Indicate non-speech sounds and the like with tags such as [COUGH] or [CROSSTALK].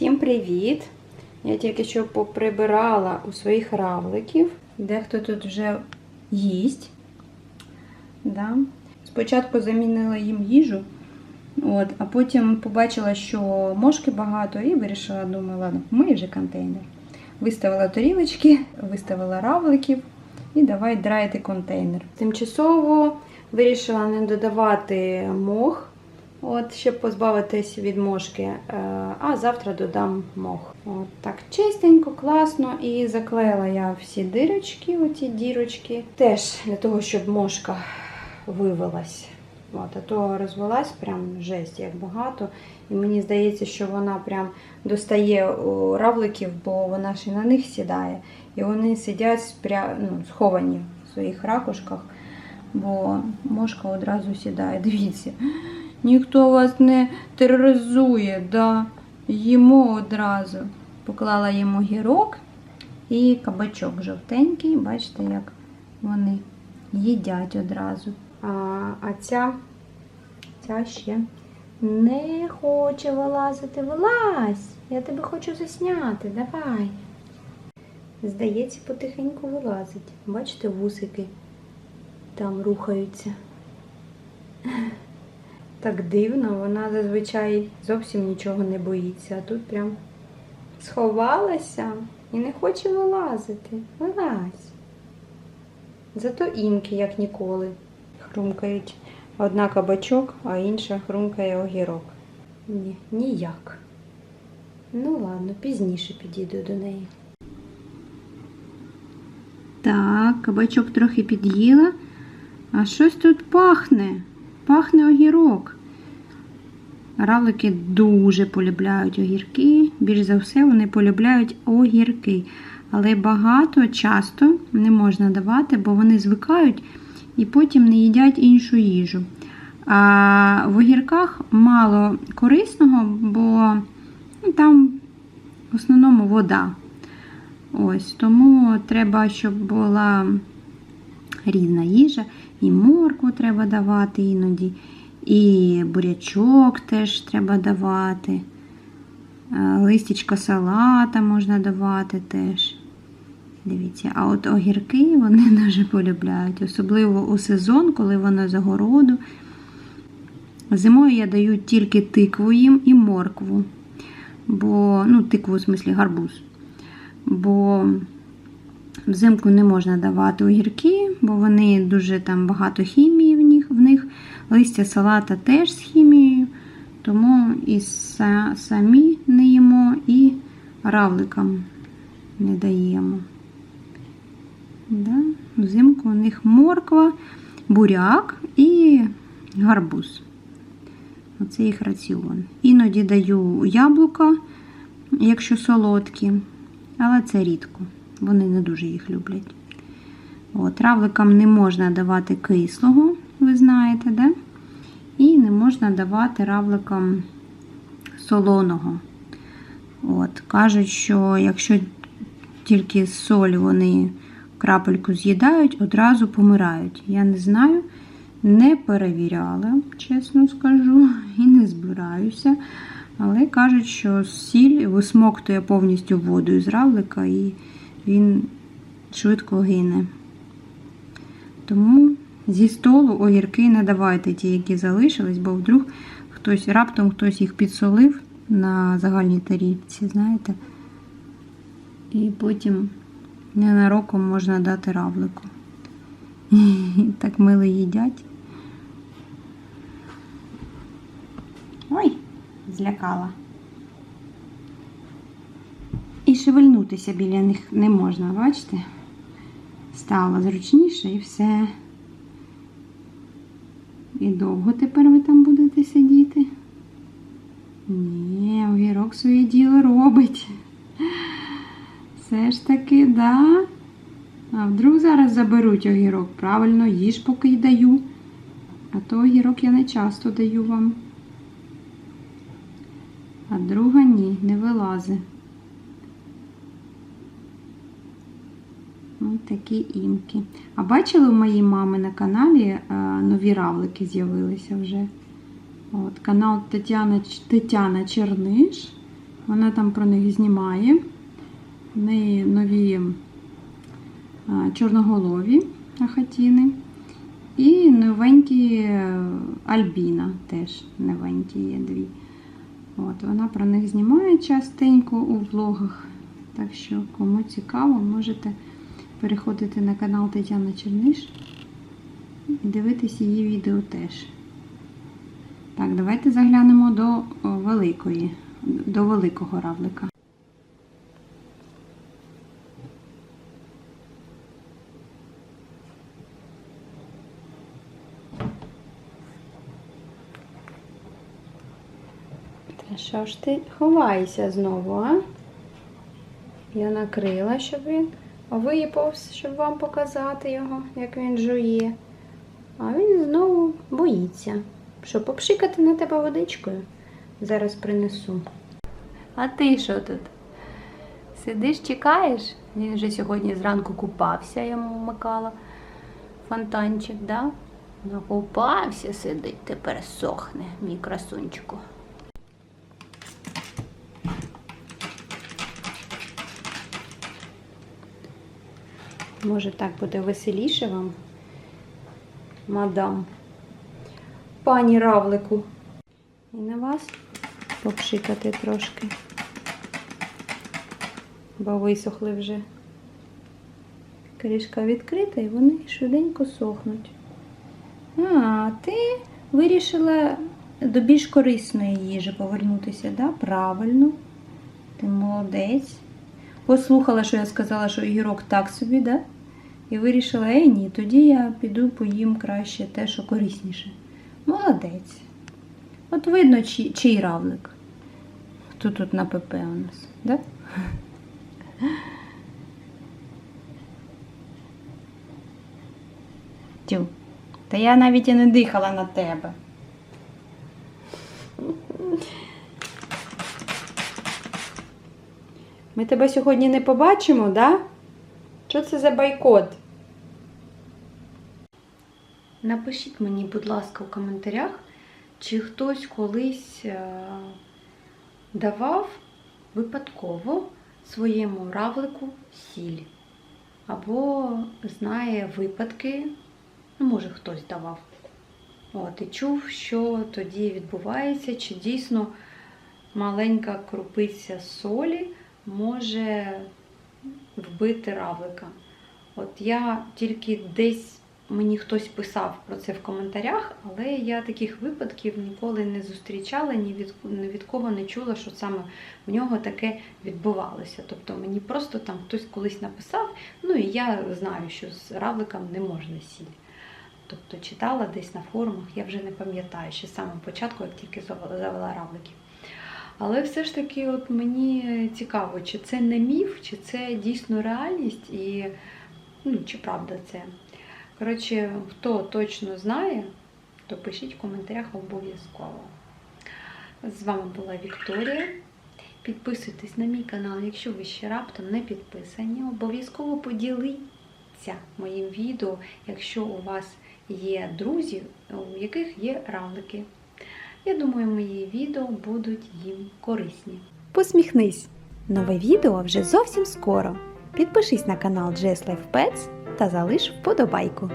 Всім привіт! Я тільки що поприбирала у своїх равликів. Дехто тут вже їсть. Да. Спочатку замінила їм їжу, от, а потім побачила, що мошки багато, і вирішила, думаю, ладно, мию вже контейнер. Виставила тарілочки, виставила равликів і давай драйти контейнер. Тимчасово вирішила не додавати мох. От, щоб позбавитись від мошки, е, а завтра додам мох. От так чистенько, класно. І заклеїла я всі дирочки, оці дірочки. Теж для того, щоб мошка вивелась. От, а то розвелась прям жесть, як багато. І мені здається, що вона прям достає у равликів, бо вона ж і на них сідає. І вони сидять спря... ну, сховані в своїх ракушках, бо мошка одразу сідає. Дивіться. Ніхто вас не тероризує, да. їмо одразу. Поклала йому гірок і кабачок жовтенький. Бачите, як вони їдять одразу. А, а ця, ця ще не хоче вилазити. Вилазь! Я тебе хочу засняти. Давай. Здається, потихеньку вилазить. Бачите, вусики там рухаються. Так дивно, вона зазвичай зовсім нічого не боїться, а тут прям сховалася і не хоче вилазити. Вилазь. Зато інки, як ніколи, хрумкають. Одна кабачок, а інша хрумкає огірок. Ні, ніяк. Ну ладно, пізніше підійду до неї. Так, кабачок трохи під'їла. А щось тут пахне. Пахне огірок. Равлики дуже полюбляють огірки. Більш за все, вони полюбляють огірки. Але багато часто не можна давати, бо вони звикають і потім не їдять іншу їжу. А в огірках мало корисного, бо ну, там в основному вода. Ось, Тому треба, щоб була різна їжа. І моркву треба давати іноді, і бурячок теж треба давати. Листячка салата можна давати теж. Дивіться, а от огірки вони [LAUGHS] дуже полюбляють, особливо у сезон, коли воно з огороду. Зимою я даю тільки тикву їм і моркву, бо, ну, тикву, в смислі гарбуз. Бо Взимку не можна давати огірки, бо вони дуже там багато хімії в них. в них. Листя салата теж з хімією, тому і самі не їмо, і равликам не даємо. Да? Взимку у них морква, буряк і гарбуз. Оце їх раціон. Іноді даю яблука, якщо солодкі, але це рідко. Вони не дуже їх люблять. От, Равликам не можна давати кислого, ви знаєте, да? і не можна давати равликам солоного. От, Кажуть, що якщо тільки соль вони крапельку з'їдають, одразу помирають. Я не знаю, не перевіряла, чесно скажу, і не збираюся. Але кажуть, що сіль висмоктує повністю воду із равлика і він швидко гине. Тому зі столу огірки не давайте ті, які залишились, бо вдруг хтось раптом хтось їх підсолив на загальній тарілці, знаєте, і потім ненароком можна дати равлику. Так мило їдять. Ой, злякала. Шевельнутися біля них не можна, бачите? Стало зручніше і все. І довго тепер ви там будете сидіти? Ні, огірок своє діло робить. Все ж таки, да. А вдруг зараз заберуть огірок. Правильно, їж поки й даю. А то огірок я не часто даю вам. А друга ні, не вилазить. Ось такі імки. А бачили у моїй мами на каналі е, нові равлики з'явилися вже. От, Канал Тетяна Тетяна Черниш. Вона там про них знімає. В неї нові чорноголові ахатіни. І новенькі е, Альбіна теж новенькі є дві. От, вона про них знімає частенько у влогах. Так що, кому цікаво, можете переходити на канал Тетяна Черниш і дивитись її відео теж. Так, давайте заглянемо до великої, до великого равлика. Та що ж ти ховаєшся знову, а? Я накрила, щоб він виповз, щоб вам показати його, як він жує. А він знову боїться. Що, попшикати на тебе водичкою? Зараз принесу. А ти що тут? Сидиш, чекаєш? Він вже сьогодні зранку купався, йому вмикала фонтанчик, да? Накупався, сидить, тепер сохне, мій красунчику. Може, так буде веселіше вам, мадам, пані равлику. І на вас попшикати трошки, бо висохли вже. Кришка відкрита і вони швиденько сохнуть. А, ти вирішила до більш корисної їжі повернутися, да? Правильно. Ти молодець. Послухала, що я сказала, що огірок так собі, да? І вирішила, ей ні, тоді я піду поїм краще те, що корисніше. Молодець. От видно, чий, чий равлик. Хто тут на ПП у нас, да? Тю. Та я навіть і не дихала на тебе. Ми тебе сьогодні не побачимо, да? Що це за бойкот? Напишіть мені, будь ласка, в коментарях, чи хтось колись е, давав випадково своєму равлику сіль. Або знає випадки, ну, може, хтось давав. От, і чув, що тоді відбувається, чи дійсно маленька крупиця солі може вбити равлика. От я тільки десь мені хтось писав про це в коментарях, але я таких випадків ніколи не зустрічала, ні від, ні від кого не чула, що саме в нього таке відбувалося. Тобто мені просто там хтось колись написав, ну і я знаю, що з равликом не можна сіль. Тобто читала десь на форумах, я вже не пам'ятаю, ще з самого початку, як тільки завела равликів. Але все ж таки, от мені цікаво, чи це не міф, чи це дійсно реальність, і ну, чи правда це. Коротше, хто точно знає, то пишіть в коментарях обов'язково. З вами була Вікторія. Підписуйтесь на мій канал, якщо ви ще раптом не підписані. Обов'язково поділіться моїм відео, якщо у вас є друзі, у яких є равлики. Я думаю, мої відео будуть їм корисні. Посміхнись! Нове відео вже зовсім скоро. Підпишись на канал Jess Life Pets та залиш вподобайку.